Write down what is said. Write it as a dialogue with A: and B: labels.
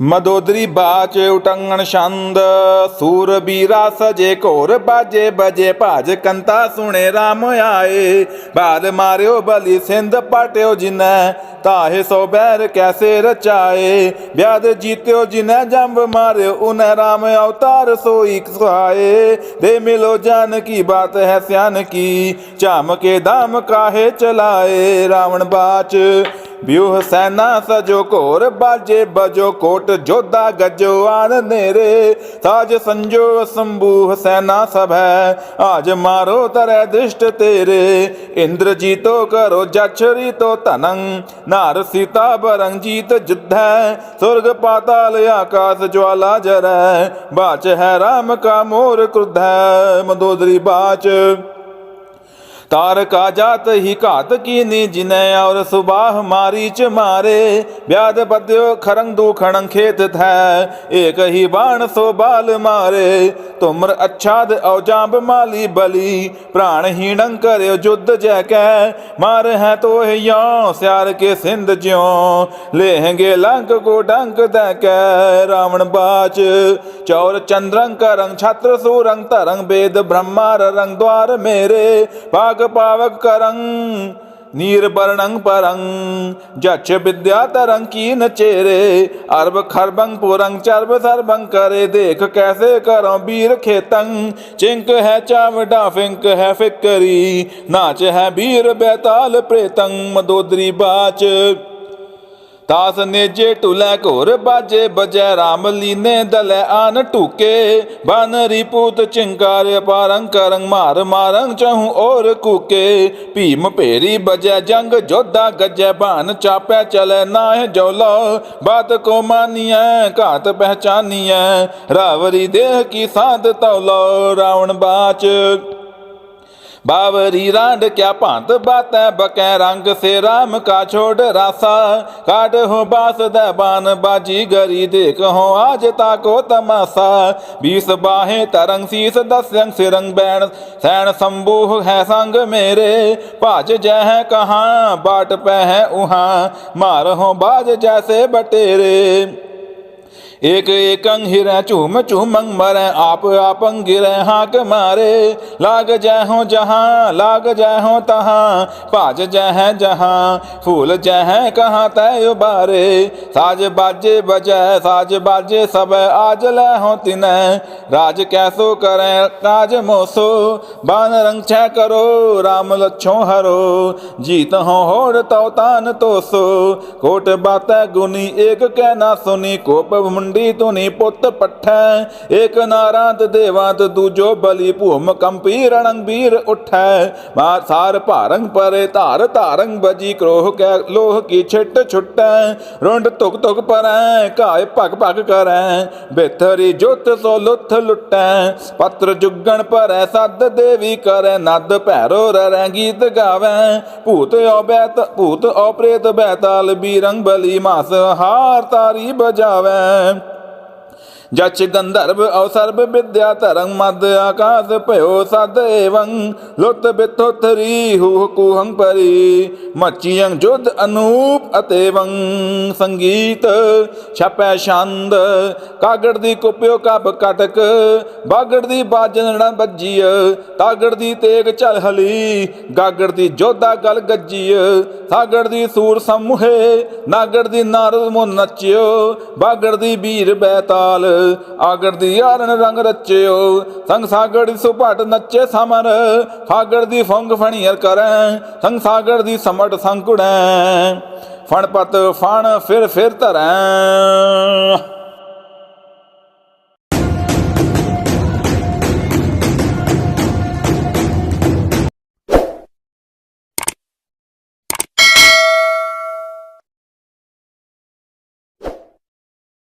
A: ਮਦੋਦਰੀ ਬਾਚ ਉਟੰਗਣ ਛੰਦ, ਸੂਰ ਬੀਰਾ ਸਜੇ ਘੋਰ ਬਾਜੇ, ਬਜੇ ਭਾਜ ਕੰਤਾ ਸੁਣੇ ਰਾਮ ਆਏ। ਬਾਦ ਮਾਰਿਓ ਬਲੀ ਸਿੰਧ ਪਾਟਿਓ ਜਿਨੈ, ਤਾਹੇ ਸੋ ਬੈਰ ਕੈਸੇ ਰਚਾਏ। ਬਿਆਦ ਜੀਤਿਓ ਜਿਨੈ ਜੰਬ ਮਾਰਿਓ, ਉਨੈ ਰਾਮ ਅਵਤਾਰ ਸੋਈ ਸੁਹਾਏ। ਦੇ ਮਿਲੋ ਜਾਨ ਕੀ ਬਾਤ ਹੈ ਸਿਆਨ ਕੀ ਝਾਮ ਕੇ ਦਾਮ ਕਾਹੇ ਚਲਾਏ। ਰਾਵਣ ਬਾਚ ਬਿਉ ਸੈਨਾ ਸਜੋ ਘੋਰ, ਬਾਜੇ ਬਜੋ ਕੋਟ, ਜੋਧਾ ਗੱਜੋ ਆਨ ਨੇਰੇ। ਸਾਜ ਸੰਜੋ ਸੰਭੂ ਸੈਨਾ ਸਭ ਆਜ ਮਾਰੋ ਤਰੈ ਦ੍ਰਿਸ਼ਟ ਤੇਰੇ। ਇੰਦਰ ਜੀਤੋ ਕਰੋ ਜਛਰੀ ਤੋ ਧਨੰ, ਨਾਰ ਸੀਤਾ ਬਰੰ ਜੀਤ ਜੁਧੈ। ਸੁਰਗ ਪਾਤਾਲ ਆਕਾਸ ਜਵਾਲਾ ਜਰੈ, ਬਾਚ ਹੈ ਰਾਮ ਕਾ ਮੋਰ ਕ੍ਰੁਧੈ। ਮੰਦੋਦਰੀ ਬਾਚ ਤਾਰ ਕਾ ਜਾਤ ਹੀ ਘਾਤ ਕੀਨੀ ਜਿਨੈ ਔਰ ਸੁਬਾਹ ਮਾਰੀ ਚ ਮਾਰੇ। ਬਿਆਦ ਬਦਿਓ ਖਰੰਗ ਦੂ ਖੇਤ ਥੈ, ਏਕ ਹੀ ਬਾਣ ਸੋ ਬਾਲ ਮਾਰੇ। ਤੁਮਰ ਅਛਾਦ ਔ ਮਾਲੀ ਬਲੀ, ਪ੍ਰਾਣ ਹੀਣੰ ਕਰਿਓ ਜੁਦ ਜੈ ਕੈ। ਮਾਰ ਹੈ ਤੋਹ ਯੋ ਸਿਆਰ ਕੇ ਸਿੰਧ ਜਿਉ, ਲੇਹੰਗੇ ਲੰਕ ਕੋ ਡੰਕ ਦੈ ਕੈ। ਰਾਵਣ ਬਾਚ ਚੌਰ ਚੰਦਰੰ ਕਰੰ ਛਤਰ ਸੂਰੰ ਧਰੰ, ਬੇਦ ਬ੍ਰਹਮਾਰ ਰੰਗ ਦਵਾਰ ਮੇਰੇ। ਭਾਗ ਪਾਵਕ ਕਰੰ, ਨੀਰ ਪਰੰ, ਜਛ ਵਿਦਿਆ ਤਰੰ ਕੀਨ ਚੇਰੇ, ਅਰਬ ਖਰਬੰ ਪੁਰੰ, ਚਰਬ ਸਰਬੰ ਕਰੇ, ਦੇਖ ਕੈਸੇ ਕਰੋ ਬੀਰ ਖੇਤੰ, ਚਿੰਕ ਹੈ ਚਾਵਡਾ, ਫਿੰਕ ਹੈ ਫਿਕਰੀ, ਨਾਚ ਹੈ ਬੀਰ ਬੈਤਾਲ ਪ੍ਰੇਤੰ, ਮਦੋਦਰੀ ਬਾਚ। ਤਾਸ ਨੇਜੇ ਟੁਲੇ ਘੋਰ ਬਾਜੇ, ਬਜੈ ਰਾਮ ਲੀਨੇ ਦਲੇ ਆਨ ਟੂਕੇ ਬਾਨਰੀ ਪੂਤ ਚਿੰਕਾਰ ਪਾਰੰ ਕਰੰ ਮਾਰ ਮਾਰੰ ਚਹੂ ਔਰ ਕੂਕੇ। ਭੀਮ ਭੇਰੀ ਬਜੈ ਜੰਗ ਜੋਧਾ ਗੱਜੈ ਬਾਨ ਚਾਪੈ ਚਲੇ ਨਾਹ ਜੋਲੋ। ਬਾਤ ਕੋ ਮਾਨੀਐ, ਘਾਤ ਪਹਿਚਾਨੀਐ, ਰਾਵਰੀ ਦੇਹ ਕੀ ਸਾਧ ਤੌਲੋ। ਰਾਵਣ ਬਾਚ ਬਾਵਰੀ ਰਾਂਡ ਕਿਆ ਭਾਂਤ ਬਾਤੈ, ਬਕੈ ਰੰਗ ਸੇ ਰਾਮ ਕਾ ਛੋੜ ਰਾਸਾ। ਕਾਟ ਹੋ ਬਾਸ ਦੈ ਬਾਨ ਬਾਜੀ ਗਰੀ, ਦੇਖ ਹੋ ਆਜ ਤਾ ਕੋ ਤਮਾਸਾ। ਬੀਸ ਬਾਹੇ ਤਰੰਗ ਸੀਸ ਦਸਯੰ ਸਿਰੰਗ ਬੈਣ, ਸੈਣ ਸੰਬੂਹ ਹੈ ਸੰਗ ਮੇਰੇ। ਭਾਜ ਜੈ ਹੈ ਕਹਾ, ਬਾਟ ਪੈ ਹੈ ਉਹਾਂ, ਮਾਰ ਹੋ ਬਾਜ ਜੈਸੇ ਬਟੇਰੇ। ਏਕ ਏਕੰ ਹਿਰੈ ਝੂਮ ਝੂਮੰ ਮਰੈ ਆਪ ਆਪੰ ਗਿਰੈ ਹਾਕ ਮਾਰੇ। ਲਾਗ ਜੈ ਹੋ ਜਹਾਂ, ਲਾਗ ਜੈ ਹੋ ਤਹਾਂ, ਭਾਜ ਜੈ ਹੈ ਜਹਾਂ, ਫੂਲ ਜੈ ਹੈ ਕਹਾਂ ਤੈ ਉਬਾਰੇ। ਸਾਜ ਬਾਜੇ ਬਜੈ, ਸਾਜ ਬਾਜੇ ਸਭ, ਆਜ ਲੈ ਹੋ ਤਿਨੈ। ਰਾਜ ਕੈਸੋ ਕਰੈ, ਕਾਜ ਮੋਸੋ ਬਾਨ ਰੰਗ ਛੈ ਕਰੋ RAM ਲਛੋ ਹਰੋ। ਜੀਤ ਹੋ ਹੋੜ ਤਉ ਤਾਨ ਤੋਸੋ, ਕੋਟ ਬਾਤੈ ਗੁਨੀ, ਏਕ ਕਹਿ ਨਾ ਸੁਨੀ, ਕੋਪ ਮੁੰਡੀ ਤੁਨੀ ਪੁੱਤ ਪਠੈ। ਏਕ ਨਾਰਾਂਤ ਦੇਵਾਂਤ ਦੂਜੋ ਬਲੀ ਭੂਮ ਕੰਪੀ ਰਣੰ ਵੀਰ ਉਠੈ। ਮਾਰ ਸਾਰ ਭਾਰੰਗ ਪਰੇ ਧਾਰ ਧਾਰੰਗ ਬਜੀ ਕ੍ਰੋਹ ਕੈ ਲੋਹ ਕੀ ਛਿੱਟ ਛੁਟੈ। ਰੁੰਡ ਤੁਕ ਤੁਕ ਪਰੈ ਘਾਇ ਭਗ ਭਗ ਕਰੈ। ਬਿਥਰੀ ਜੁਤ ਸੋ ਲੁੱਥ ਲੁੱਟੈ। ਪੱਤਰ ਜੁਗਣ ਪਰੈ, ਸਦ ਦੇਵੀ ਕਰੈ। ਨਦ ਭੈਰੋ ਰਰੈ ਗੀਤ ਗਾਵੈ। ਭੂਤ ਓ ਬੈਤ, ਭੂਤ ਔ ਪ੍ਰੇਤ ਬੈਤਾਲ। ਬੀਰੰਗ ਬਲੀ ਮਾਸ ਹਾਰ ਤਾਰੀ ਬਜਾਵੈ। ਜਚ ਗੰਧਰਵ ਅਵਸਰਬ ਵਿਦਿਆ ਧਰੰ ਮਦ ਆਕਾਸ ਭਇਓ ਸਦ ਏਵੰ ਲੁਤ ਬਿਥੋਥਰੀ ਹੂ ਕੁਹੰ ਪਰੀ ਮਚੀਯੰ ਜੁਦ ਅਨੂਪ ਅਤੇਵੰ। ਸੰਗੀਤ ਛਪੈ ਛੰਦ, ਕਾਗੜ ਦੀ ਕੁਪਿਓ ਕਬ ਕਟਕ, ਬਾਗੜ ਦੀ ਬਾਜਣ ਬੱਜੀය ਤਾਗੜ ਦੀ ਤੇਗ ਚਲ ਹਲੀ, ਗਾਗੜ ਦੀ ਜੋਧਾ ਗਲ ਗੱਜੀ ਸਾਗੜ ਦੀ ਸੂਰ ਸਮੂਹੇ, ਨਾਗੜ ਦੀ ਨਾਰਦ ਮੁਨ ਨਚਿਓ, ਬਾਗੜ ਦੀ ਵੀਰ ਬੈਤਾਲ। ਆਗੜ ਦੀ ਆਰਨ ਰੰਗ ਰਚਿਓ, ਸੰਗ ਸਾਗੜ ਦੀ ਸੁਭਟ ਨੱਚੇ ਸਮਰ ਫਾਗੜ ਦੀ ਫੰਗ ਫਣੀਰ ਕਰੈ, ਸੰਗ ਸਾਗੜ ਦੀ ਸਮਟ ਸੰਕੁੜੈ ਫਣ ਪਤ ਫਣ ਫਿਰ ਫਿਰ ਧਰੈ।